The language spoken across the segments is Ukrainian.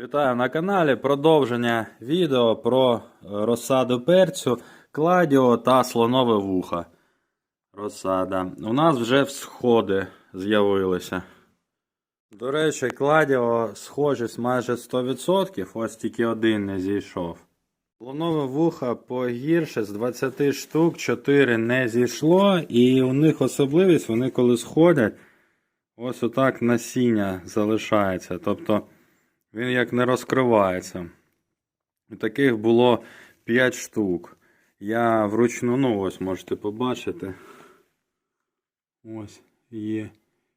Вітаю на каналі. Продовження відео про е, розсаду перцю, кладіо та слонове вухо. Розсада. У нас вже всходи з'явилися. До речі, кладіо схожість майже 100%, ось тільки один не зійшов. Слонове вухо погірше з 20 штук 4 не зійшло, і у них особливість, вони коли сходять, ось отак насіння залишається. Тобто він як не розкривається. Таких було 5 штук. Я вручну, ну ось можете побачити. Ось є.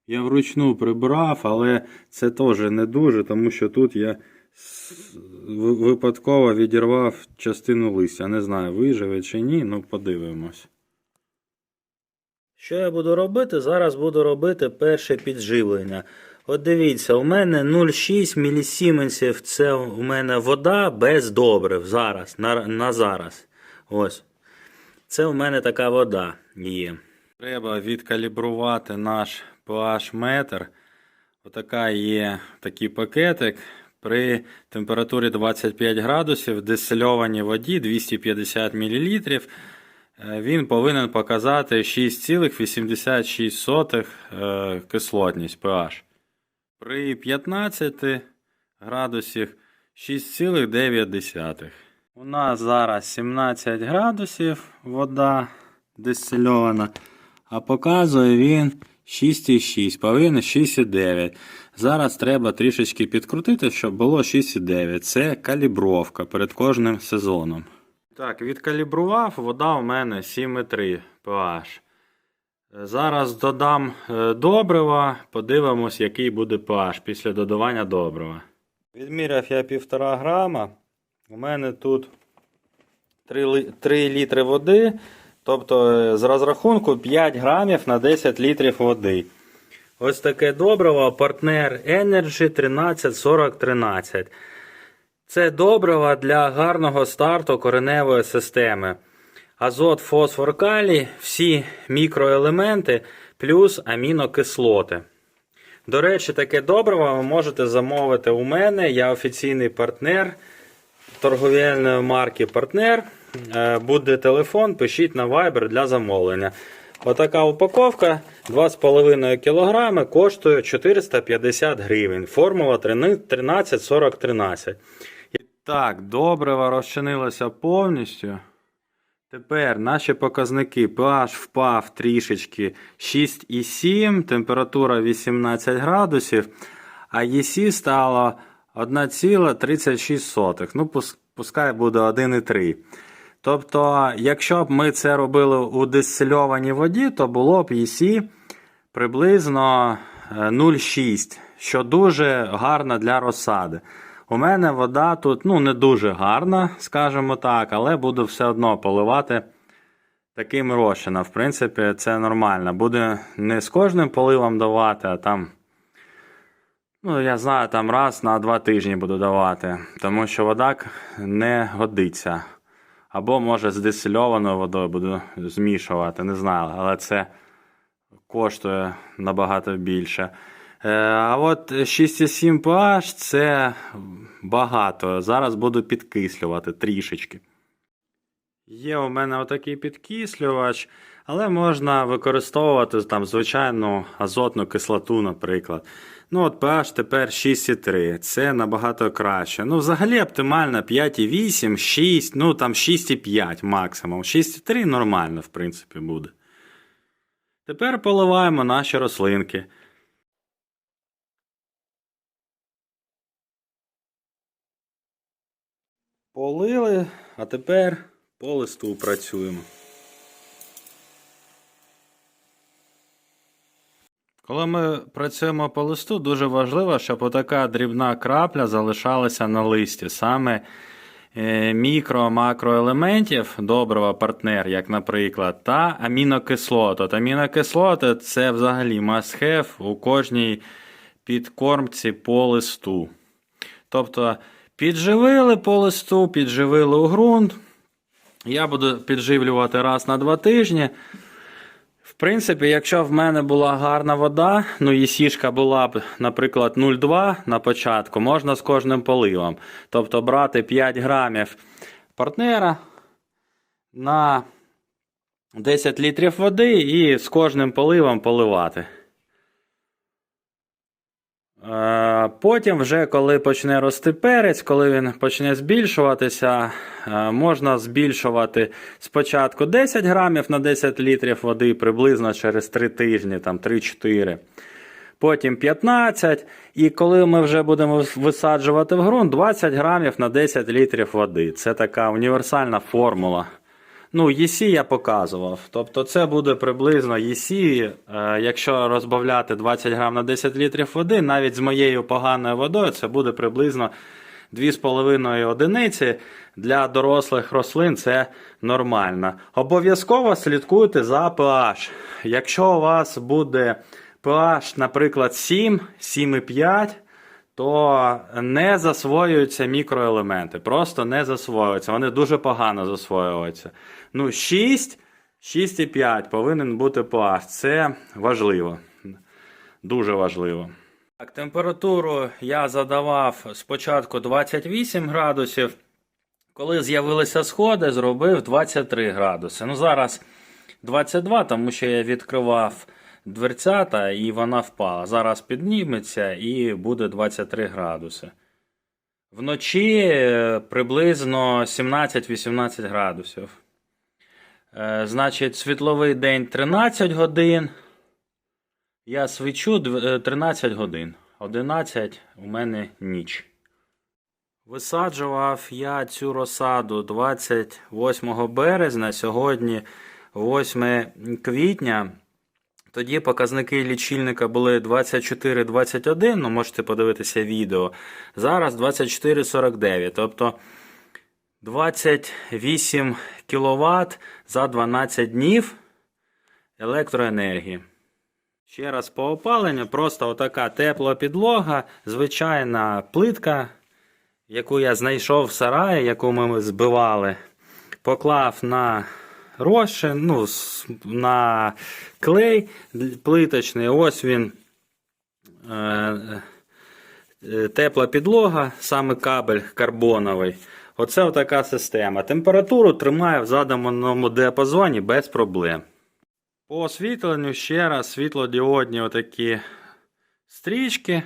Я вручну прибрав, але це теж не дуже, тому що тут я випадково відірвав частину листя. Не знаю, виживе чи ні, ну подивимось. Що я буду робити? Зараз буду робити перше підживлення. От дивіться, у мене 0,6 мілісіменсів це у мене вода без добрив зараз, на, на зараз. Ось. Це у мене така вода є. Треба відкалібрувати наш pH метр. Отака є такий пакетик. При температурі 25 градусів дистильованій воді 250 мл. Він повинен показати 6,86 е, кислотність pH. При 15 градусах 6,9. У нас зараз 17 градусів вода дистильована, а показує він 6,6, повинен 6,9. Зараз треба трішечки підкрутити, щоб було 6,9. Це калібровка перед кожним сезоном. Так, відкалібрував, вода у мене 7,3 pH. Зараз додам е, добрива, подивимось, який буде pH після додавання добрива. Відміряв я 1,5 грама. У мене тут 3, 3 літри води, тобто е, з розрахунку 5 грамів на 10 літрів води. Ось таке добриво, партнер Energy 134013. Це добрива для гарного старту кореневої системи. Азот, фосфор, калій, всі мікроелементи плюс амінокислоти. До речі, таке добриво ви можете замовити у мене. Я офіційний партнер торговельної марки Партнер. Е, Буде телефон, пишіть на Viber для замовлення. Отака упаковка 2,5 кг коштує 450 гривень. Формула 134013. І так, добриво розчинилося повністю. Тепер наші показники pH впав трішечки 6,7, температура 18 градусів, а ЄСі стало 1,36. Ну, пускай буде 1,3. Тобто, якщо б ми це робили у дистильованій воді, то було б приблизно е, 0,6, що дуже гарно для розсади. У мене вода тут ну, не дуже гарна, скажімо так, але буду все одно поливати таким розчином. В принципі, це нормально. Буде не з кожним поливом давати, а там. Ну, я знаю, там раз на два тижні буду давати, тому що вода не годиться. Або, може, з дистильованою водою буду змішувати, не знаю, але це коштує набагато більше. Е, А от 6,7 pH це багато. Зараз буду підкислювати трішечки. Є у мене отакий підкислювач, але можна використовувати там звичайну азотну кислоту, наприклад. Ну, от pH тепер 6,3. Це набагато краще. Ну, взагалі оптимально 5,8, 6, ну там 6,5 максимум. 6,3 нормально, в принципі, буде. Тепер поливаємо наші рослинки. Полили, а тепер по листу працюємо. Коли ми працюємо по листу, дуже важливо, щоб отака дрібна крапля залишалася на листі. Саме е, мікро-макроелементів доброго партнер, як наприклад, та амінокислот. От амінокислоти це взагалі must have у кожній підкормці по листу. Тобто підживили по листу, підживили у ґрунт. Я буду підживлювати раз на два тижні. В принципі, якщо в мене була гарна вода, ну і сішка була б, наприклад, 0,2 на початку, можна з кожним поливом. Тобто брати 5 грамів партнера на 10 літрів води і з кожним поливом поливати. Потім, вже коли почне рости перець, коли він почне збільшуватися, можна збільшувати спочатку 10 грамів на 10 літрів води приблизно через 3 тижні, там 3-4. Потім 15. І коли ми вже будемо висаджувати в ґрунт, 20 грамів на 10 літрів води. Це така універсальна формула. Ну, ЄСі я показував. Тобто це буде приблизно ЄСі, е, якщо розбавляти 20 грам на 10 літрів води, навіть з моєю поганою водою, це буде приблизно 2,5 одиниці. Для дорослих рослин це нормально. Обов'язково слідкуйте за pH. Якщо у вас буде pH, наприклад, 7, 7,5, то не засвоюються мікроелементи. Просто не засвоюються. Вони дуже погано засвоюються. Ну, 6, 6,5 повинен бути pH. Це важливо. Дуже важливо. Так, температуру я задавав спочатку 28 градусів. Коли з'явилися сходи, зробив 23 градуси. Ну, зараз 22, тому що я відкривав дверцята і вона впала. Зараз підніметься і буде 23 градуси. Вночі е, приблизно 17-18 градусів. Е, Значить, світловий день 13 годин. Я свічу е, 13 годин. 11 у мене ніч. Висаджував я цю розсаду 28 березня, сьогодні 8 квітня. Тоді показники лічильника були 24-21, ну можете подивитися відео. Зараз 24-49, тобто 28 кВт за 12 днів електроенергії. Ще раз по опаленню, просто отака тепла підлога, звичайна плитка, яку я знайшов в сараї, яку ми збивали, поклав на розчин, ну, на клей плиточний. Ось він. Е, е, тепла підлога, саме кабель карбоновий. Оце така система. Температуру тримає в заданому діапазоні без проблем. По освітленню ще раз світлодіодні отакі стрічки.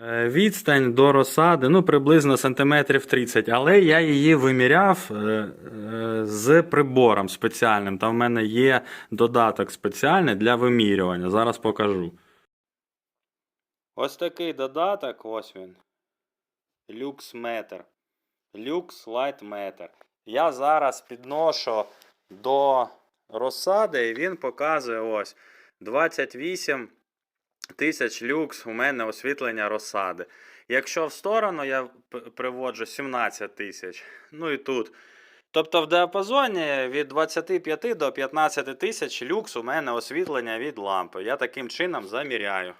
Е, Відстань до розсади ну, приблизно сантиметрів 30, але я її виміряв е, е, з прибором спеціальним. Там в мене є додаток спеціальний для вимірювання. Зараз покажу. Ось такий додаток, ось він. LuxMeter. Lux Light Meter. Я зараз підношу до розсади, і він показує ось 28 тисяч люкс у мене освітлення розсади. Якщо в сторону я приводжу 17 тисяч. Ну і тут. Тобто в діапазоні від 25 до 15 тисяч люкс у мене освітлення від лампи. Я таким чином заміряю.